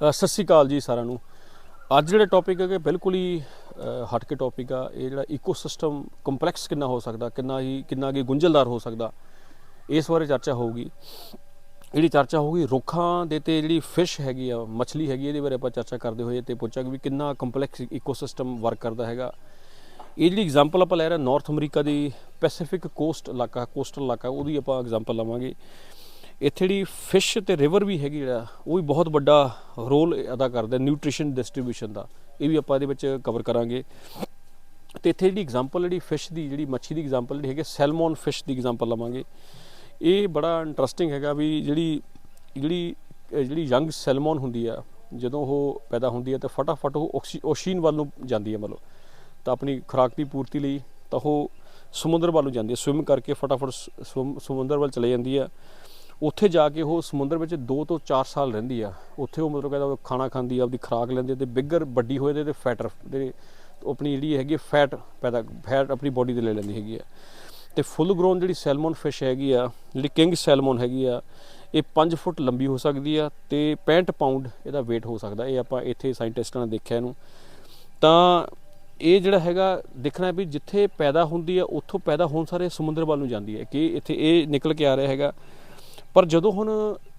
ਸਤਿ ਸ਼੍ਰੀ ਅਕਾਲ ਜੀ ਸਾਰਿਆਂ ਨੂੰ। ਅੱਜ ਜਿਹੜਾ ਟੌਪਿਕ ਹੈਗਾ, ਬਿਲਕੁਲ ਹੀ ਹਟ ਕੇ ਟੌਪਿਕ ਆ। ਇਹ ਜਿਹੜਾ ਇਕੋਸਿਸਟਮ ਕੰਪਲੈਕਸ ਕਿੰਨਾ ਹੋ ਸਕਦਾ, ਕਿੰਨਾ ਹੀ, ਕਿੰਨਾ ਕੀ ਗੁੰਝਲਦਾਰ ਹੋ ਸਕਦਾ, ਇਸ ਬਾਰੇ ਚਰਚਾ ਹੋਊਗੀ। ਜਿਹੜੀ ਚਰਚਾ ਹੋਊਗੀ, ਰੁੱਖਾਂ ਦੇ ਤੇ ਜਿਹੜੀ ਫਿਸ਼ ਹੈਗੀ ਆ, ਮੱਛਲੀ ਹੈਗੀ ਇਹਦੇ ਬਾਰੇ ਆਪਾਂ ਚਰਚਾ ਕਰਦੇ ਹੋਏ ਤੇ ਪੁੱਛਾਂਗੇ ਵੀ ਕਿੰਨਾ ਕੰਪਲੈਕਸ ਇਕੋਸਿਸਟਮ ਵਰਕ ਕਰਦਾ ਹੈਗਾ। ਇਹ ਜਿਹੜੀ ਐਗਜ਼ਾਮਪਲ ਆਪਾਂ ਲੈ ਰਹੇ ਹਾਂ ਨਾਰਥ ਅਮਰੀਕਾ ਦੀ ਪੈਸੀਫਿਕ ਕੋਸਟ ਇਲਾਕਾ ਕੋਸਟਲ ਇਲਾਕਾ, ਉਹਦੀ ਆਪਾਂ ਐਗਜ਼ਾਮਪਲ ਲਵਾਂਗੇ। ਇੱਥੇ ਜਿਹੜੀ ਫਿਸ਼ ਤੇ ਰਿਵਰ ਵੀ ਹੈਗੀ ਜਿਹੜਾ ਉਹ ਵੀ ਬਹੁਤ ਵੱਡਾ ਰੋਲ ਅਦਾ ਕਰਦਾ ਨਿਊਟ੍ਰੀਸ਼ਨ ਡਿਸਟ੍ਰੀਬਿਊਸ਼ਨ ਦਾ। ਇਹ ਵੀ ਆਪਾਂ ਇਹਦੇ ਵਿੱਚ ਕਵਰ ਕਰਾਂਗੇ। ਤੇ ਇੱਥੇ ਜਿਹੜੀ ਐਗਜ਼ਾਮਪਲ ਜਿਹੜੀ ਫਿਸ਼ ਦੀ, ਜਿਹੜੀ ਮੱਛੀ ਦੀ ਐਗਜ਼ਾਮਪਲ ਜਿਹੜੀ ਹੈਗੀ ਸੈਲਮਨ ਫਿਸ਼ ਦੀ ਐਗਜ਼ਾਮਪਲ ਲਵਾਂਗੇ। ਇਹ ਬੜਾ ਇੰਟਰਸਟਿੰਗ ਹੈਗਾ ਵੀ ਜਿਹੜੀ ਜਿਹੜੀ ਜਿਹੜੀ ਯੰਗ ਸੈਲਮਨ ਹੁੰਦੀ ਆ, ਜਦੋਂ ਉਹ ਪੈਦਾ ਹੁੰਦੀ ਹੈ ਤਾਂ ਫਟਾਫਟ ਉਹ ਓਸ਼ੀਨ ਵੱਲ ਨੂੰ ਜਾਂਦੀ ਹੈ ਮਤਲਬ। ਤਾਂ ਆਪਣੀ ਖੁਰਾਕ ਦੀ ਪੂਰਤੀ ਲਈ ਤਾਂ ਉਹ ਸਮੁੰਦਰ ਵੱਲ ਨੂੰ ਜਾਂਦੀ ਹੈ ਸਵਿਮ ਕਰਕੇ ਫਟਾਫਟ ਸ- ਸਮੁੰਦਰ ਵੱਲ ਚਲੇ ਜਾਂਦੀ ਆ। ਉੱਥੇ ਜਾ ਕੇ ਉਹ ਸਮੁੰਦਰ ਵਿੱਚ 2 ਤੋਂ 4 ਸਾਲ ਰਹਿੰਦੀ ਆ। ਉੱਥੇ ਉਹ ਮਤਲਬ ਕਹਿੰਦਾ ਉਹ ਖਾਣਾ ਖਾਂਦੀ ਆ ਆਪਦੀ ਖੁਰਾਕ ਲੈਂਦੀ ਆ ਤੇ ਬਿੱਗਰ ਵੱਡੀ ਹੋਏ ਦੇ ਤੇ ਫੈਟਰ ਦੇ ਆਪਣੀ ਜਿਹੜੀ ਹੈਗੀ ਫੈਟ ਪੈਦਾ ਫੈਟ ਆਪਣੀ ਬੋਡੀ ਤੇ ਲੈ ਲੈਂਦੀ ਹੈਗੀ ਆ। ਤੇ ਫੁੱਲ ਗਰੋਨ ਜਿਹੜੀ ਸੈਲਮਨ ਫਿਸ਼ ਹੈਗੀ ਆ, ਜਿਹੜੀ ਕਿੰਗ ਸੈਲਮਨ ਹੈਗੀ ਆ, ਇਹ 5 ਫੁੱਟ ਲੰਬੀ ਹੋ ਸਕਦੀ ਆ ਤੇ 65 ਪਾਉਂਡ ਇਹਦਾ weight ਹੋ ਸਕਦਾ। ਇਹ ਆਪਾਂ ਇੱਥੇ ਸਾਇੰਟਿਸਟਾਂ ਨੇ ਦੇਖਿਆ ਇਹਨੂੰ। ਤਾਂ ਇਹ ਜਿਹੜਾ ਹੈਗਾ, ਦੇਖਣਾ ਵੀ ਜਿੱਥੇ ਪੈਦਾ ਹੁੰਦੀ ਆ, ਉੱਥੋਂ ਪੈਦਾ ਹੋਣ ਸਾਰੇ ਸਮੁੰਦਰ ਵੱਲ ਨੂੰ ਜਾਂਦੀ ਹੈ ਕਿ ਇੱਥੇ ਇਹ ਨਿਕਲ ਕੇ ਆ ਰਿਹਾ ਹੈਗਾ। ਪਰ ਜਦੋਂ ਹੁਣ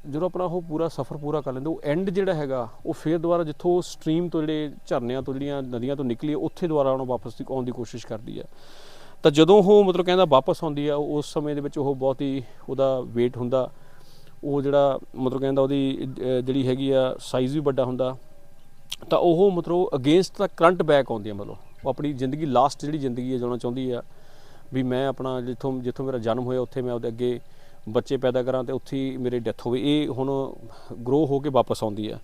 ਜਦੋਂ ਆਪਣਾ ਉਹ ਪੂਰਾ ਸਫ਼ਰ ਪੂਰਾ ਕਰ ਲੈਂਦੇ, ਉਹ ਐਂਡ ਜਿਹੜਾ ਹੈਗਾ, ਉਹ ਫੇਰ ਦੁਬਾਰਾ ਜਿੱਥੋਂ ਸਟਰੀਮ ਤੋਂ ਜਿਹੜੇ ਝਰਨਿਆਂ ਤੋਂ ਜਿਹੜੀਆਂ ਨਦੀਆਂ ਤੋਂ ਨਿਕਲੀ ਉੱਥੇ ਦੁਬਾਰਾ ਉਹਨੂੰ ਵਾਪਸ ਆਉਣ ਦੀ ਕੋਸ਼ਿਸ਼ ਕਰਦੀ ਆ। ਤਾਂ ਜਦੋਂ ਉਹ ਮਤਲਬ ਕਹਿੰਦਾ ਵਾਪਸ ਆਉਂਦੀ ਆ, ਉਸ ਸਮੇਂ ਦੇ ਵਿੱਚ ਉਹ ਬਹੁਤ ਹੀ ਉਹਦਾ weight ਹੁੰਦਾ। ਉਹ ਜਿਹੜਾ ਮਤਲਬ ਕਹਿੰਦਾ ਉਹਦੀ ਜਿਹੜੀ ਹੈਗੀ ਆ ਸਾਈਜ਼ ਵੀ ਵੱਡਾ ਹੁੰਦਾ। ਤਾਂ ਉਹ ਮਤਲਬ ਅਗੇਂਸਟ ਦਾ ਕਰੰਟ ਬੈਕ ਆਉਂਦੀ ਆ ਮਤਲਬ। ਉਹ ਆਪਣੀ ਜ਼ਿੰਦਗੀ ਲਾਸਟ ਜਿਹੜੀ ਜ਼ਿੰਦਗੀ ਹੈ ਜਿਉਣਾ ਚਾਹੁੰਦੀ ਆ, ਵੀ ਮੈਂ ਆਪਣਾ ਜਿੱਥੋਂ ਜਿੱਥੋਂ ਮੇਰਾ ਜਨਮ ਹੋਇਆ, ਉੱਥੇ ਮੈਂ ਉਹਦੇ ਅੱਗੇ ਬੱਚੇ ਪੈਦਾ ਕਰਾਂ ਤੇ ਉੱਥੇ ਹੀ ਮੇਰੀ ਡੈਥ ਹੋਵੇ ਇਹ ਹੁਣ ਗਰੋ ਹੋ ਕੇ ਵਾਪਸ ਆਉਂਦੀ ਆ।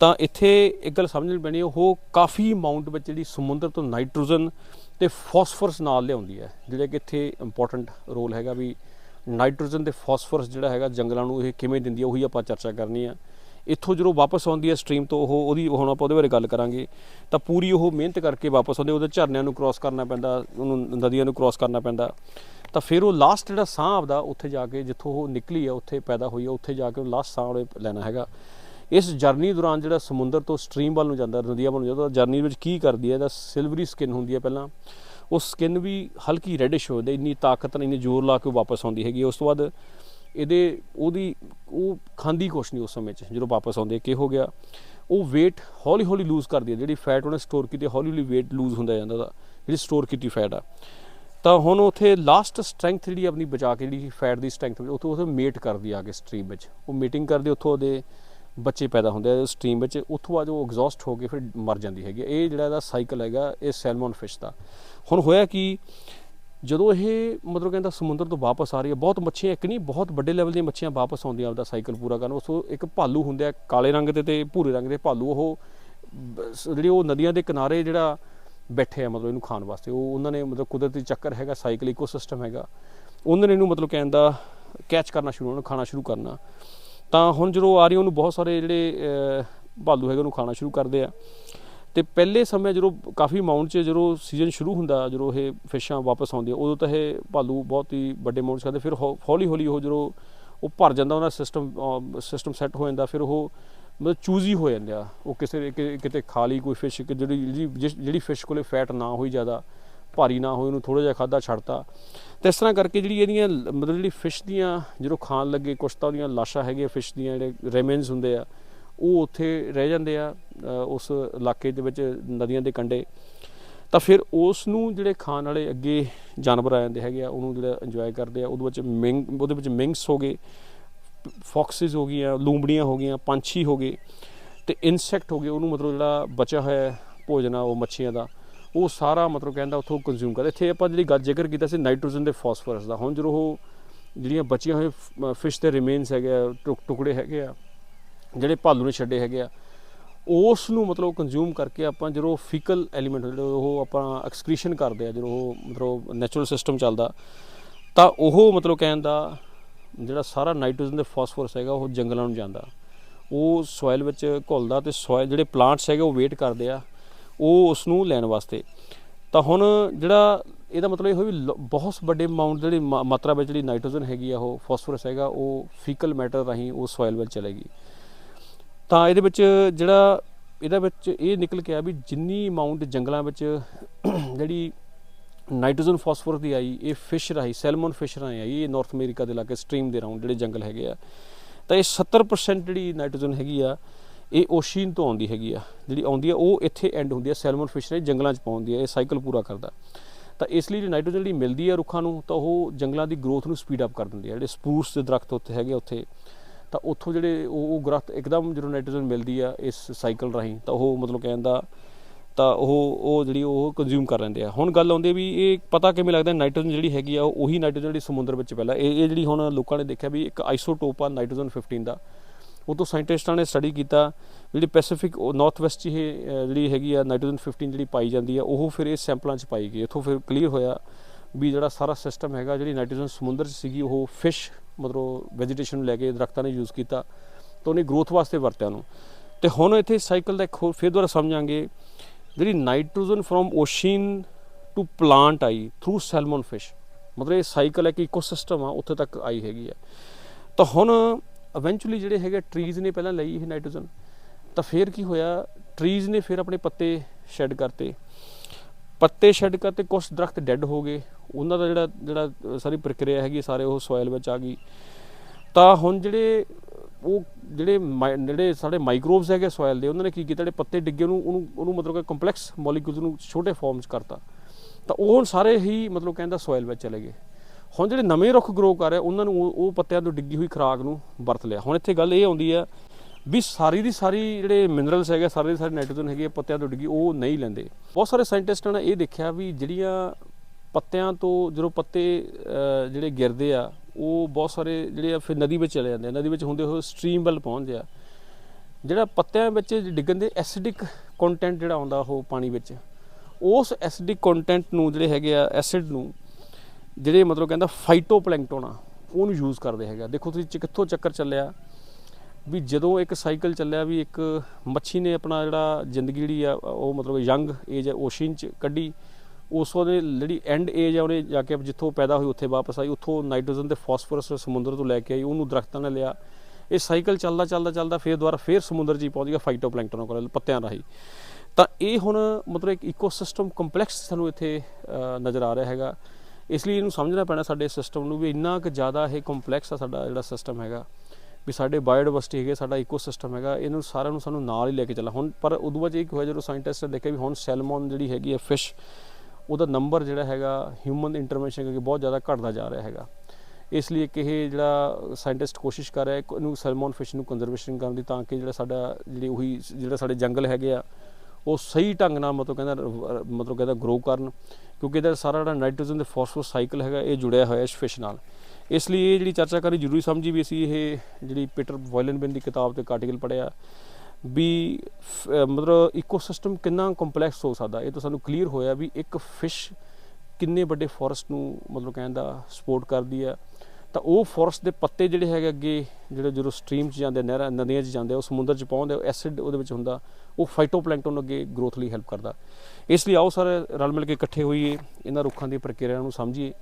ਤਾਂ ਇੱਥੇ ਇੱਕ ਗੱਲ ਸਮਝਣੀ ਪੈਣੀ ਹੈ, ਉਹ ਕਾਫੀ ਅਮਾਉਂਟ ਵਿੱਚ ਜਿਹੜੀ ਸਮੁੰਦਰ ਤੋਂ ਨਾਈਟ੍ਰੋਜਨ ਤੇ ਫਾਸਫੋਰਸ ਨਾਲ ਲਿਆਉਂਦੀ ਹੈ ਜਿਹੜਾ ਕਿ ਇੱਥੇ ਇੰਪੋਰਟੈਂਟ ਰੋਲ ਹੈਗਾ ਵੀ ਨਾਈਟ੍ਰੋਜਨ ਤੇ ਫਾਸਫੋਰਸ ਜਿਹੜਾ ਹੈਗਾ ਜੰਗਲਾਂ ਨੂੰ ਇਹ ਕਿਵੇਂ ਦਿੰਦੀ ਹੈ ਉਹੀ ਆਪਾਂ ਚਰਚਾ ਕਰਨੀ ਆ। ਇੱਥੋਂ ਜਦੋਂ ਵਾਪਸ ਆਉਂਦੀ ਹੈ ਸਟਰੀਮ ਤੋਂ ਉਹ ਉਹਦੀ ਹੁਣ ਆਪਾਂ ਉਹਦੇ ਬਾਰੇ ਗੱਲ ਕਰਾਂਗੇ। ਤਾਂ ਪੂਰੀ ਉਹ ਮਿਹਨਤ ਕਰਕੇ ਵਾਪਸ ਆਉਂਦੇ ਉਹਦੇ ਝਰਨਿਆਂ ਨੂੰ ਕ੍ਰਾਸ ਕਰਨਾ ਪੈਂਦਾ ਉਹਨੂੰ ਨਦੀਆਂ ਨੂੰ ਕ੍ਰਾਸ ਕਰਨਾ ਪੈਂਦਾ। ਤਾਂ ਫਿਰ ਉਹ ਲਾਸਟ ਜਿਹੜਾ ਸਾਹ ਆਪਦਾ ਉੱਥੇ ਜਾ ਕੇ ਜਿੱਥੋਂ ਉਹ ਨਿਕਲੀ ਆ, ਉੱਥੇ ਪੈਦਾ ਹੋਈ ਆ, ਉੱਥੇ ਜਾ ਕੇ ਉਹ ਲਾਸਟ ਸਾਹ ਉਹਨੇ ਲੈਣਾ ਹੈਗਾ। ਇਸ ਜਰਨੀ ਦੌਰਾਨ ਜਿਹੜਾ ਸਮੁੰਦਰ ਤੋਂ ਸਟਰੀਮ ਵੱਲ ਨੂੰ ਜਾਂਦਾ, ਨਦੀਆਂ ਵੱਲ ਨੂੰ ਜਾਂਦਾ ਜਰਨੀ ਵਿੱਚ ਕੀ ਕਰਦੀ ਹੈ ਇਹਦਾ ਸਿਲਵਰੀ ਸਕਿਨ ਹੁੰਦੀ ਹੈ ਪਹਿਲਾਂ। ਉਹ ਸਕਿਨ ਵੀ ਹਲਕੀ ਰੈਡਿਸ਼ ਹੋ ਜਾਂਦੀ, ਇੰਨੀ ਤਾਕਤ ਨਾਲ, ਇੰਨੀ ਜ਼ੋਰ ਲਾ ਕੇ ਉਹ ਵਾਪਸ ਆਉਂਦੀ ਹੈਗੀ ਉਸ ਤੋਂ ਬਾਅਦ ਇਹਦੇ ਉਹਦੀ, ਉਹ ਖਾਂਦੀ ਕੁਛ ਨਹੀਂ ਉਸ ਸਮੇਂ 'ਚ, ਜਦੋਂ ਵਾਪਸ ਆਉਂਦੇ ਕੀ ਹੋ ਗਿਆ। ਉਹ weight ਹੌਲੀ ਹੌਲੀ ਲੂਜ਼ ਕਰਦੀ ਹੈ ਜਿਹੜੀ ਫੈਟ ਉਹਨੇ ਸਟੋਰ ਕੀਤੀ ਹੌਲੀ ਹੌਲੀ weight ਲੂਜ਼ ਹੁੰਦਾ ਜਾਂਦਾ ਉਹਦਾ ਜਿਹੜੀ ਸਟੋਰ ਕੀਤੀ ਫੈਟ ਆ। ਤਾਂ ਹੁਣ ਉੱਥੇ ਲਾਸਟ ਸਟਰੈਂਥ ਜਿਹੜੀ ਆਪਣੀ ਬਚਾ ਕੇ ਜਿਹੜੀ ਫੈਟ ਦੀ ਸਟਰੈਂਥ ਉੱਥੋਂ ਉੱਥੇ ਮੇਟ ਕਰਦੀ ਆ ਕੇ ਸਟਰੀਮ ਵਿੱਚ। ਉਹ ਮੀਟਿੰਗ ਕਰਦੇ, ਉੱਥੋਂ ਉਹਦੇ ਬੱਚੇ ਪੈਦਾ ਹੁੰਦੇ ਆ ਸਟਰੀਮ ਵਿੱਚ, ਉੱਥੋਂ ਬਾਅਦ ਉਹ ਐਗਜ਼ੌਸਟ ਹੋ ਕੇ ਫਿਰ ਮਰ ਜਾਂਦੀ ਹੈਗੀ ਆ। ਇਹ ਜਿਹੜਾ ਇਹਦਾ ਸਾਈਕਲ ਹੈਗਾ, ਇਹ ਸੈਲਮਨ ਫਿਸ਼ ਦਾ। ਹੁਣ ਹੋਇਆ ਕਿ, ਜਦੋਂ ਇਹ ਮਤਲਬ ਕਹਿੰਦਾ ਸਮੁੰਦਰ ਤੋਂ ਵਾਪਸ ਆ ਰਹੀ ਹੈ ਬਹੁਤ ਮੱਛੀਆਂ ਇੱਕ ਨਹੀਂ, ਬਹੁਤ ਵੱਡੇ ਲੈਵਲ ਦੀਆਂ ਮੱਛੀਆਂ ਵਾਪਸ ਆਉਂਦੀਆਂ ਆਪਦਾ ਸਾਈਕਲ ਪੂਰਾ ਕਰਨ ਉਸ ਇੱਕ ਭਾਲੂ ਹੁੰਦੇ ਆ, ਕਾਲੇ ਰੰਗ ਦੇ ਤੇ ਭੂਰੇ ਰੰਗ ਦੇ ਭਾਲੂ। ਉਹ, ਬ- ਜਿਹੜੀ ਉਹ ਨਦੀਆਂ ਦੇ ਕਿਨਾਰੇ ਜਿਹੜਾ ਬੈਠੇ ਆ ਮਤਲਬ ਇਹਨੂੰ ਖਾਣ ਵਾਸਤੇ। ਉਹ ਉਹਨਾਂ ਨੇ ਮਤਲਬ ਕੁਦਰਤੀ ਚੱਕਰ ਹੈਗਾ ਸਾਈਕਲ ਇਕੋਸਿਸਟਮ ਹੈਗਾ। ਉਹਨਾਂ ਨੇ ਇਹਨੂੰ ਮਤਲਬ ਕਹਿੰਦਾ ਕੈਚ ਕਰਨਾ ਸ਼ੁਰੂ, ਉਹਨੂੰ ਖਾਣਾ ਸ਼ੁਰੂ ਕਰਨਾ। ਤਾਂ ਹੁਣ ਜਦੋਂ ਆ ਰਹੀ ਉਹਨੂੰ ਬਹੁਤ ਸਾਰੇ ਜਿਹੜੇ ਭਾਲੂ ਹੈਗੇ, ਉਹਨੂੰ ਖਾਣਾ ਸ਼ੁਰੂ ਕਰਦੇ ਆ। ਤੇ ਪਹਿਲੇ ਸਮੇਂ ਜਦੋਂ ਕਾਫੀ ਅਮਾਉਂਟ 'ਚ ਜਦੋਂ ਸੀਜ਼ਨ ਸ਼ੁਰੂ ਹੁੰਦਾ, ਜਦੋਂ ਇਹ ਫਿਸ਼ਾਂ ਵਾਪਸ ਆਉਂਦੀਆਂ, ਉਦੋਂ ਤਾਂ ਇਹ ਭਾਲੂ ਬਹੁਤ ਹੀ ਵੱਡੇ ਅਮਾਉਂਟ 'ਚ ਖਾਂਦੇ ਫਿਰ ਹੌ- ਹੌਲੀ ਹੌਲੀ ਉਹ ਜਦੋਂ ਉਹ ਭਰ ਜਾਂਦਾ, ਉਹਨਾਂ ਸਿਸਟਮ ਸਿਸਟਮ ਸੈੱਟ ਹੋ ਜਾਂਦਾ। ਫਿਰ ਉਹ ਮਤਲਬ ਚੂਜ਼ੀ ਹੋ ਜਾਂਦੇ ਆ। ਉਹ ਕਿਸੇ ਕਿ- ਕਿਤੇ ਖਾ ਲਈ ਕੋਈ ਫਿਸ਼ ਕਿ ਜਿਹੜੀ ਜਿਹੜੀ- ਜਿਸ- ਜਿਹੜੀ ਫਿਸ਼ ਕੋਲੇ ਫੈਟ ਨਾ ਹੋਈ ਜ਼ਿਆਦਾ, ਭਾਰੀ ਨਾ ਹੋਈ, ਉਹਨੂੰ ਥੋੜਾ ਜਿਹਾ ਖਾਦਾ ਛੱਡਤਾ। ਤੇ ਇਸ ਤਰ੍ਹਾਂ ਕਰਕੇ ਜਿਹੜੀ ਇਹਦੀਆਂ ਲ- ਮਤਲਬ ਜਿਹੜੀ ਫਿਸ਼ ਦੀਆਂ ਜਦੋਂ ਖਾਣ ਲੱਗੇ, ਕੁਛ ਤਾਂ ਉਹਦੀਆਂ ਲਾਸ਼ਾਂ ਹੈਗੀਆਂ ਫਿਸ਼ ਦੀਆਂ, ਜਿਹੜੇ ਰੇਮਨਸ ਹੁੰਦੇ ਆ, ਉਹ ਉੱਥੇ ਰਹਿ ਜਾਂਦੇ ਆ ਉਸ ਇਲਾਕੇ ਦੇ ਵਿੱਚ, ਨਦੀਆਂ ਦੇ ਕੰਢੇ। ਤਾਂ ਫਿਰ ਉਸ ਨੂੰ ਜਿਹੜੇ ਖਾਣ ਵਾਲੇ ਅੱਗੇ ਜਾਨਵਰ ਆ ਜਾਂਦੇ ਹੈਗੇ ਆ, ਉਹਨੂੰ ਜਿਹੜਾ ਇੰਜੋਏ ਕਰਦੇ ਆ, ਉਹਦੇ ਵਿੱਚ ਮਿੰਗ ਉਹਦੇ ਵਿੱਚ ਮਿੰਗਸ ਹੋ ਗਏ। ਫੌਕਸਿਸ ਹੋ ਗਈਆਂ, ਲੂੰਬੜੀਆਂ ਹੋ ਗਈਆਂ, ਪੰਛੀ ਹੋ ਗਏ ਤੇ ਇਨਸੈਕਟ ਹੋ ਗਏ, ਉਹਨੂੰ ਮਤਲਬ ਜਿਹੜਾ ਬਚਿਆ ਹੋਇਆ ਭੋਜਨ ਆ, ਉਹ ਮੱਛੀਆਂ ਦਾ, ਉਹ ਸਾਰਾ ਮਤਲਬ ਕਹਿੰਦਾ ਉੱਥੋਂ ਕੰਜ਼ਿਊਮ ਕਰਦੇ ਇੱਥੇ ਆਪਾਂ ਜਿਹੜੀ ਗੱਲ ਜ਼ਿਕਰ ਕੀਤਾ ਸੀ ਨਾਈਟ੍ਰੋਜਨ ਦੇ ਫਾਸਫੋਰਸ ਦਾ, ਹੁਣ ਜਦੋਂ ਉਹ ਜਿਹੜੀਆਂ ਬਚੀਆਂ ਹੋਏ ਫਿਸ਼ ਦੇ ਰਿਮੇਨਸ ਹੈਗੇ ਆ, ਟੁਕ- ਟੁਕੜੇ ਹੈਗੇ ਆ, ਜਿਹੜੇ ਭਾਲੂ ਨੇ ਛੱਡੇ ਹੈਗੇ ਆ, ਉਸ ਨੂੰ ਮਤਲਬ ਕੰਜ਼ਿਊਮ ਕਰਕੇ ਆਪਾਂ ਜਦੋਂ ਫੀਕਲ ਐਲੀਮੈਂਟ ਜਿਹੜੇ ਉਹ ਆਪਾਂ ਐਕਸਕ੍ਰੀਸ਼ਨ ਕਰਦੇ ਆ, ਜਦੋਂ ਉਹ ਮਤਲਬ ਨੈਚੁਰਲ ਸਿਸਟਮ ਚੱਲਦਾ, ਤਾਂ ਉਹ ਮਤਲਬ ਕਹਿਣ ਦਾ ਜਿਹੜਾ ਸਾਰਾ ਨਾਈਟ੍ਰੋਜਨ ਤੇ ਫਾਸਫੋਰਸ ਹੈਗਾ, ਉਹ ਜੰਗਲਾਂ ਨੂੰ ਜਾਂਦਾ। ਉਹ ਸੋਇਲ ਵਿੱਚ ਘੁਲਦਾ ਤੇ ਸੋਇਲ ਜਿਹੜੇ ਪਲਾਂਟਸ ਹੈਗੇ, ਉਹ ਵੇਟ ਕਰਦੇ ਆ, ਉਹ ਉਸ ਨੂੰ ਲੈਣ ਵਾਸਤੇ। ਤਾਂ ਹੁਣ ਜਿਹੜਾ ਇਹਦਾ ਮਤਲਬ ਇਹ ਹੋਇਆ ਵੀ ਲ- ਬਹੁਤ ਵੱਡੇ ਅਮਾਉਂਟ ਜਿਹੜੀ ਮਾ- ਮਾਤਰਾ ਵਿੱਚ ਜਿਹੜੀ ਨਾਈਟ੍ਰੋਜਨ ਹੈਗੀ ਆ, ਉਹ ਫਾਸਫੋਰਸ ਹੈਗਾ, ਉਹ ਫੀਕਲ ਮੈਟਰ ਰਾਹੀਂ ਉਹ ਸੋਇਲ ਵਿੱਚ ਚਲੇਗੀ। ਤਾਂ ਇਹਦੇ ਵਿੱਚ ਜਿਹੜਾ, ਇਹਦੇ ਵਿੱਚ ਇਹ ਨਿਕਲ ਕੇ ਆ ਵੀ ਜਿੰਨੀ ਅਮਾਉਂਟ ਜੰਗਲਾਂ ਵਿੱਚ ਜਿਹੜੀ ਨਾਈਟ੍ਰੋਜਨ, ਫਾਸਫੋਰਸ ਦੀ ਆਈ, ਇਹ ਫਿਸ਼ ਰਾਹੀਂ, ਸੈਲਮਨ ਫਿਸ਼ ਰਾਹੀਂ ਆਈ, ਇਹ ਨਾਰਥ ਅਮਰੀਕਾ ਦੇ ਇਲਾਕੇ ਸਟਰੀਮ ਦੇ ਰਾਉਂਡ ਜਿਹੜੇ ਜੰਗਲ ਹੈਗੇ ਆ। ਤਾਂ ਇਹ 70% ਜਿਹੜੀ ਨਾਈਟ੍ਰੋਜਨ ਹੈਗੀ ਆ, ਇਹ ਓਸ਼ੀਨ ਤੋਂ ਆਉਂਦੀ ਹੈਗੀ ਆ। ਜਿਹੜੀ ਆਉਂਦੀ ਆ, ਉਹ ਇੱਥੇ ਐਂਡ ਹੁੰਦੀ ਆ, ਸੈਲਮਨ ਫਿਸ਼ ਨੇ ਜੰਗਲਾਂ 'ਚ ਪਾਉਂਦੀ ਆ, ਇਹ ਸਾਈਕਲ ਪੂਰਾ ਕਰਦਾ। ਤਾਂ ਇਸ ਲਈ ਜਿਹੜੀ ਨਾਈਟ੍ਰੋਜਨ ਜਿਹੜੀ ਮਿਲਦੀ ਆ ਰੁੱਖਾਂ ਨੂੰ, ਤਾਂ ਉਹ ਜੰਗਲਾਂ ਦੀ ਗਰੋਥ ਨੂੰ ਸਪੀਡ ਅਪ ਕਰ ਦਿੰਦੀ ਆ। ਜਿਹੜੇ ਸਪੂਰਸ ਦੇ ਦਰਖਤ ਉੱਥੇ ਹੈਗੇ ਉੱਥੇ, ਤਾਂ ਉੱਥੋਂ ਜਿਹੜੇ ਉਹ ਉਹ ਦਰਖਤ ਇੱਕਦਮ ਜਦੋਂ ਨਾਈਟ੍ਰੋਜਨ ਮਿਲਦੀ ਆ ਇਸ ਸਾਈਕਲ ਰਾਹੀਂ, ਤਾਂ ਉਹ ਮਤਲਬ ਕਹਿੰਦਾ ਤਾਂ ਉਹ ਉਹ ਜਿਹੜੀ ਉਹ ਕੰਜ਼ਿਊਮ ਕਰ ਲੈਂਦੇ ਆ। ਹੁਣ ਗੱਲ ਆਉਂਦੀ ਹੈ ਵੀ ਇਹ ਪਤਾ ਕਿਵੇਂ ਲੱਗਦਾ ਨਾਈਟ੍ਰੋਜਨ ਜਿਹੜੀ ਹੈਗੀ ਆ, ਉਹ ਉਹੀ ਨਾਈਟ੍ਰੋਜਨ ਜਿਹੜੀ ਸਮੁੰਦਰ ਵਿੱਚ ਪਹਿਲਾਂ, ਇਹ ਇਹ ਜਿਹੜੀ ਹੁਣ ਲੋਕਾਂ ਨੇ ਦੇਖਿਆ ਵੀ ਇੱਕ ਆਈਸੋਟੋਪ ਆ ਨਾਈਟ੍ਰੋਜਨ 15 ਦਾ। ਉਹ ਤੋਂ ਸਾਇੰਟਿਸਟਾਂ ਨੇ ਸਟੱਡੀ ਕੀਤਾ, ਜਿਹੜੀ ਪੈਸੀਫਿਕ ਨਾਰਥ ਵੈਸਟ 'ਚ ਇਹ ਜਿਹੜੀ ਹੈਗੀ ਆ ਨਾਈਟ੍ਰੋਜਨ 15 ਜਿਹੜੀ ਪਾਈ ਜਾਂਦੀ ਆ, ਉਹ ਫਿਰ ਇਹ ਸੈਂਪਲਾਂ 'ਚ ਪਾਈ ਗਈ। ਇੱਥੋਂ ਫਿਰ ਕਲੀਅਰ ਹੋਇਆ ਵੀ ਜਿਹੜਾ ਸਾਰਾ ਸਿਸਟਮ ਹੈਗਾ, ਜਿਹੜੀ ਨਾਈਟ੍ਰੋਜਨ ਸਮੁੰਦਰ 'ਚ ਸੀਗੀ, ਉਹ ਫਿਸ਼ ਮਤਲਬ ਵੈਜੀਟੇਸ਼ਨ ਨੂੰ ਲੈ ਕੇ ਦਰਖਤਾਂ ਨੇ ਯੂਜ਼ ਕੀਤਾ, ਤਾਂ ਉਹਨੇ ਗਰੋਥ ਵਾਸਤੇ ਵਰਤਿਆ ਨੂੰ ਤੇ ਹੁਣ ਇੱਥੇ ਸਾਈਕਲ ਦਾ ਇੱਕ ਹੋਰ, ਫਿਰ ਦੁਬਾਰਾ ਸਮਝਾਂਗੇ ਜਿਹੜੀ nitrogen from ocean to plant I through salmon fish ਮਤਲਬ ਇਹ ਸਾਈਕਲ ਹੈ ਕਿ ਇਕੋਸਿਸਟਮ ਆ, ਉੱਥੇ ਤੱਕ ਆਈ ਹੈਗੀ ਆ। ਤਾਂ ਹੁਣ ਇਵੈਂਚੁਅਲੀ ਜਿਹੜੇ ਹੈਗੇ ਟਰੀਜ਼ ਨੇ ਪਹਿਲਾਂ ਲਈ ਇਹ ਨਾਈਟ੍ਰੋਜਨ, ਤਾਂ ਫਿਰ ਕੀ ਹੋਇਆ? ਟਰੀਜ਼ ਨੇ ਫਿਰ ਆਪਣੇ ਪੱਤੇ ਸ਼ੈੱਡ ਕਰਤੇ। ਪੱਤੇ ਸ਼ੈੱਡ ਕਰਤੇ ਕੁਝ ਦਰਖਤ ਡੈੱਡ ਹੋ ਗਏ। ਉਹਨਾਂ ਦਾ ਜਿਹੜਾ ਜਿਹੜਾ ਸਾਰੀ ਪ੍ਰਕਿਰਿਆ ਹੈਗੀ ਸਾਰੇ ਉਹ ਸੋਇਲ ਵਿੱਚ ਆ ਗਈ। ਤਾਂ ਹੁਣ ਜਿਹੜੇ ਉਹ ਜਿਹੜੇ ਮਾਈ- ਜਿਹੜੇ ਸਾਡੇ ਮਾਈਕਰੋਬਸ ਹੈਗੇ ਸੋਇਲ ਦੇ, ਉਹਨਾਂ ਨੇ ਕੀ ਕੀਤਾ, ਜਿਹੜੇ ਪੱਤੇ ਡਿੱਗੇ ਉਹਨੂੰ ਉਹਨੂੰ ਉਹਨੂੰ ਮਤਲਬ ਕਿ ਕੰਪਲੈਕਸ ਮੋਲੀਕਿਊਲਸ ਨੂੰ ਛੋਟੇ ਫਾਰਮਸ ਕਰਤਾ। ਤਾਂ ਉਹ ਹੁਣ ਸਾਰੇ ਹੀ ਮਤਲਬ ਕਹਿੰਦਾ ਸੋਇਲ ਵਿੱਚ ਚਲੇ ਗਏ। ਹੁਣ ਜਿਹੜੇ ਨਵੇਂ ਰੁੱਖ ਗਰੋ ਕਰ ਰਹੇ, ਉਹਨਾਂ ਨੂੰ ਉਹ- ਉਹ ਪੱਤਿਆਂ ਤੋਂ ਡਿੱਗੀ ਹੋਈ ਖੁਰਾਕ ਨੂੰ ਵਰਤ ਲਿਆ। ਹੁਣ ਇੱਥੇ ਗੱਲ ਇਹ ਆਉਂਦੀ ਆ ਵੀ ਸਾਰੀ ਦੀ ਸਾਰੀ ਜਿਹੜੇ ਮਿਨਰਲਸ ਹੈਗੇ, ਸਾਰੇ ਦੇ ਸਾਰੇ ਨਾਈਟ੍ਰੋਜਨ ਹੈਗੇ ਪੱਤਿਆਂ ਤੋਂ ਡਿੱਗੀ, ਉਹ ਨਹੀਂ ਲੈਂਦੇ। ਬਹੁਤ ਸਾਰੇ ਸਾਇੰਟਿਸਟਾਂ ਨੇ ਇਹ ਦੇਖਿਆ ਵੀ ਜਿਹੜੀਆਂ ਪੱਤਿਆਂ ਤੋਂ, ਜਦੋਂ ਪੱਤੇ ਜਿਹੜੇ ਗਿਰਦੇ ਆ ਉਹ ਬਹੁਤ ਸਾਰੇ ਜਿਹੜੇ ਆ ਫਿਰ ਨਦੀ ਵਿੱਚ ਚਲੇ ਜਾਂਦੇ ਆ। ਨਦੀ ਵਿੱਚ ਹੁੰਦੇ ਹੋਏ ਸਟਰੀਮ ਵੱਲ ਪਹੁੰਚਦੇ ਆ। ਜਿਹੜਾ ਪੱਤਿਆਂ ਵਿੱਚ ਡਿੱਗਣ ਦੇ ਐਸਿਡਿਕ ਕੰਟੈਂਟ ਜਿਹੜਾ ਆਉਂਦਾ ਉਹ ਪਾਣੀ ਵਿੱਚ, ਉਸ ਐਸਿਡਿਕ ਕੰਟੈਂਟ ਨੂੰ ਜਿਹੜੇ ਹੈਗੇ ਆ ਐਸਿਡ ਨੂੰ ਜਿਹੜੇ ਮਤਲਬ ਕਹਿੰਦਾ ਫਾਈਟੋਪਲੈਂਕਟਨ ਆ, ਉਹਨੂੰ ਯੂਜ਼ ਕਰਦੇ ਹੈਗਾ ਦੇਖੋ ਤੁਸੀਂ ਕਿੱਥੋਂ ਚੱਕਰ ਚੱਲਿਆ ਵੀ ਜਦੋਂ ਇੱਕ ਸਾਈਕਲ ਚੱਲਿਆ ਵੀ ਇੱਕ ਮੱਛੀ ਨੇ ਆਪਣਾ ਜਿਹੜਾ ਜ਼ਿੰਦਗੀ ਜਿਹੜੀ ਆ, ਉਹ ਮਤਲਬ ਯੰਗ ਏਜ ਓਸ਼ੀਨ ਚ ਕੱਢੀ ਉਸ ਉਹਦੇ ਜਿਹੜੀ ਐਂਡ ਏਜ ਆ, ਉਹਨੇ ਜਾ ਕੇ ਜਿੱਥੋਂ ਪੈਦਾ ਹੋਈ, ਉੱਥੇ ਵਾਪਸ ਆਈ। ਉੱਥੋਂ ਨਾਈਟ੍ਰੋਜਨ ਤੇ ਫਾਸਫੋਰਸ ਸਮੁੰਦਰ ਤੋਂ ਲੈ ਕੇ ਆਈ, ਉਹਨੂੰ ਦਰਖਤਾਂ ਨੇ ਲਿਆ। ਇਹ ਸਾਈਕਲ ਚੱਲਦਾ ਚੱਲਦਾ ਚੱਲਦਾ ਫਿਰ ਦੁਬਾਰਾ ਫਿਰ ਸਮੁੰਦਰ 'ਚ ਹੀ ਪਹੁੰਚ ਗਿਆ ਫਾਈਟੋਪਲੈਂਕਟਨ ਕੋਲ, ਪੱਤਿਆਂ ਰਾਹੀਂ। ਤਾਂ ਇਹ ਹੁਣ ਮਤਲਬ ਇੱਕ ਇਕੋਸਿਸਟਮ ਕੰਪਲੈਕਸ ਸਾਨੂੰ ਇੱਥੇ ਨਜ਼ਰ ਆ ਰਿਹਾ ਹੈਗਾ। ਇਸ ਲਈ ਇਹਨੂੰ ਸਮਝਣਾ ਪੈਣਾ ਸਾਡੇ ਸਿਸਟਮ ਨੂੰ ਵੀ ਇੰਨਾ ਕੁ ਜ਼ਿਆਦਾ ਇਹ ਕੰਪਲੈਕਸ ਆ ਸਾਡਾ ਜਿਹੜਾ ਸਿਸਟਮ ਹੈਗਾ। ਵੀ ਸਾਡੇ ਬਾਇਓਡਾਇਵਰਸਿਟੀ ਹੈਗੇ, ਸਾਡਾ ਇਕੋਸਿਸਟਮ ਹੈਗਾ, ਇਹਨੂੰ ਸਾਰਿਆਂ ਨੂੰ ਸਾਨੂੰ ਨਾਲ ਹੀ ਲੈ ਕੇ ਚੱਲਣਾ। ਹੁਣ ਪਰ ਉਦੋਂ ਬਾਅਦ ਇਹ ਕੀ ਹੋਇਆ ਜਦੋਂ ਸਾਇੰਟਿਸਟ ਨੇ ਦੇਖਿਆ ਵੀ ਹੁਣ ਸੈਲਮਨ ਜਿਹੜੀ ਹੈਗੀ ਹੈ ਫਿਸ਼ ਉਹਦਾ ਨੰਬਰ ਜਿਹੜਾ ਹੈਗਾ ਹਿਊਮਨ ਇੰਟਰਵੈਂਸ਼ਨ ਕਰਕੇ ਬਹੁਤ ਜ਼ਿਆਦਾ ਘਟਦਾ ਜਾ ਰਿਹਾ ਹੈਗਾ। ਇਸ ਲਈ ਇੱਕ ਇਹ ਜਿਹੜਾ ਸਾਇੰਟਿਸਟ ਕੋਸ਼ਿਸ਼ ਕਰ ਰਿਹਾ ਹੈ, ਇਹਨੂੰ ਸੈਲਮਨ ਫਿਸ਼ ਨੂੰ ਕੰਜ਼ਰਵੇਸ਼ਨ ਕਰਨ ਦੀ ਤਾਂ ਕਿ ਜਿਹੜਾ ਸਾਡਾ ਜਿਹੜੀ ਉਹੀ ਜਿਹੜਾ ਸਾਡੇ ਜੰਗਲ ਹੈਗੇ ਆ, ਉਹ ਸਹੀ ਢੰਗ ਨਾਲ ਮਤਲਬ ਕਹਿੰਦਾ ਮਤਲਬ ਕਹਿੰਦਾ ਗਰੋ ਕਰਨ, ਕਿਉਂਕਿ ਇਹਦਾ ਸਾਰਾ ਜਿਹੜਾ ਨਾਈਟ੍ਰੋਜਨ ਦੇ ਫਾਸਫੋਰਸ ਸਾਈਕਲ ਹੈਗਾ, ਇਹ ਜੁੜਿਆ ਹੋਇਆ ਇਸ ਫਿਸ਼ ਨਾਲ। ਇਸ ਲਈ ਇਹ ਜਿਹੜੀ ਚਰਚਾ ਕਰੀ ਜ਼ਰੂਰੀ ਸਮਝੀ ਵੀ ਅਸੀਂ ਇਹ ਜਿਹੜੀ ਪੀਟਰ ਵੋਇਲਨਬੈਨ ਦੀ ਕਿਤਾਬ ਤੇ ਆਰਟੀਕਲ ਪੜਿਆ ਵੀ ਫ- ਮਤਲਬ ਇਕੋਸਿਸਟਮ ਕਿੰਨਾ ਕੰਪਲੈਕਸ ਹੋ ਸਕਦਾ। ਇਹ ਤਾਂ ਸਾਨੂੰ ਕਲੀਅਰ ਹੋਇਆ ਵੀ ਇੱਕ ਫਿਸ਼ ਕਿੰਨੇ ਵੱਡੇ ਫੋਰੈਸਟ ਨੂੰ ਮਤਲਬ ਕਹਿੰਦਾ ਸਪੋਰਟ ਕਰਦੀ ਆ। ਤਾਂ ਉਹ ਫੋਰੈਸਟ ਦੇ ਪੱਤੇ ਜਿਹੜੇ ਹੈਗੇ ਅੱਗੇ, ਜਿਹੜੇ ਜਦੋਂ ਸਟਰੀਮ 'ਚ ਜਾਂਦੇ ਨਹਿਰਾਂ, ਨਦੀਆਂ 'ਚ ਜਾਂਦੇ ਉਹ ਸਮੁੰਦਰ 'ਚ ਪਹੁੰਚਦੇ ਐਸਿਡ ਉਹਦੇ ਵਿੱਚ ਹੁੰਦਾ, ਉਹ ਫਾਈਟੋਪਲੈਂਕਟਨ ਨੂੰ ਅੱਗੇ ਗਰੋਥ ਲਈ ਹੈਲਪ ਕਰਦਾ। ਇਸ ਲਈ ਆਓ ਸਾਰੇ ਰਲ ਮਿਲ ਕੇ ਇਕੱਠੇ ਹੋਈਏ, ਇਹਨਾਂ ਰੁੱਖਾਂ ਦੀ ਪ੍ਰਕਿਰਿਆ ਨੂੰ ਸਮਝੀਏ।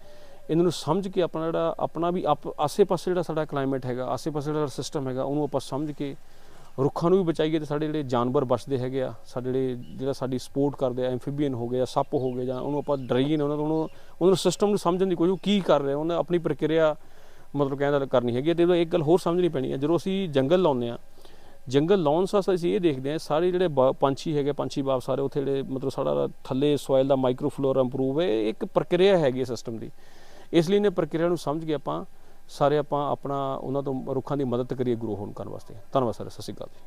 ਇਹਨਾਂ ਨੂੰ ਸਮਝ ਕੇ ਆਪਣਾ ਜਿਹੜਾ, ਆਪਣਾ ਵੀ ਆਪ, ਆਸੇ-ਪਾਸੇ ਜਿਹੜਾ ਸਾਡਾ ਕਲਾਈਮੇਟ ਹੈਗਾ, ਆਸੇ-ਪਾਸੇ ਜਿਹੜਾ ਸਿਸਟਮ ਹੈਗਾ, ਉਹਨੂੰ ਆਪਾਂ ਸਮਝ ਕੇ ਰੁੱਖਾਂ ਨੂੰ ਵੀ ਬਚਾਈਏ ਤੇ ਸਾਡੇ ਜਿਹੜੇ ਜਾਨਵਰ ਬਸਦੇ ਹੈਗੇ ਆ, ਸਾਡੇ ਜਿਹੜੇ, ਜਿਹੜਾ ਸਾਡੀ ਸਪੋਰਟ ਕਰਦੇ ਆ, ਐਂਫੀਬੀਅਨ ਹੋ ਗਏ ਜਾਂ ਸੱਪ ਹੋ ਗਏ ਜਾਂ ਉਹਨੂੰ ਆਪਾਂ ਡਰਾਈਏ ਨਾ, ਉਹਨਾਂ ਤੋਂ ਉਹਨੂੰ, ਉਹਨਾਂ ਸਿਸਟਮ ਨੂੰ ਸਮਝਣ ਦੀ ਕੋਈ ਉਹ ਕੀ ਕਰ ਰਹੇ ਉਹਨੇ ਆਪਣੀ ਪ੍ਰਕਿਰਿਆ ਮਤਲਬ ਕਹਿੰਦਾ ਕਰਨੀ ਹੈਗੀ ਹੈ ਤੇ ਇੱਕ ਗੱਲ ਹੋਰ ਸਮਝਣੀ ਪੈਣੀ ਹੈ ਜਦੋਂ ਅਸੀਂ ਜੰਗਲ ਲਾਉਂਦੇ ਆ, ਜੰਗਲ ਲਾਉਣ ਸਾਥ ਅਸੀਂ ਇਹ ਦੇਖਦੇ ਹਾਂ ਸਾਰੇ ਜਿਹੜੇ ਬ- ਪੰਛੀ ਹੈਗੇ, ਪੰਛੀ ਬਾਪ ਸਾਰੇ ਉੱਥੇ ਜਿਹੜੇ ਮਤਲਬ ਸਾਡਾ ਥੱਲੇ ਸੋਇਲ ਦਾ ਮਾਈਕਰੋਫਲੋਰਾ ਇੰਪਰੂਵ ਹੈ ਇਹ ਇੱਕ ਪ੍ਰਕਿਰਿਆ ਹੈਗੀ ਸਿਸਟਮ ਦੀ। ਇਸ ਲਈ ਨੇ ਪ੍ਰਕਿਰਿਆ ਨੂੰ ਸਮਝ ਕੇ ਆਪਾਂ ਸਾਰੇ ਆਪਾਂ ਆਪਣਾ ਉਹਨਾਂ ਤੋਂ ਰੁੱਖਾਂ ਦੀ ਮਦਦ ਕਰੀਏ ਗਰੋ ਹੋਣ ਕਰਨ ਵਾਸਤੇ। ਧੰਨਵਾਦ ਸਰ, ਸਤਿ ਸ਼੍ਰੀ ਅਕਾਲ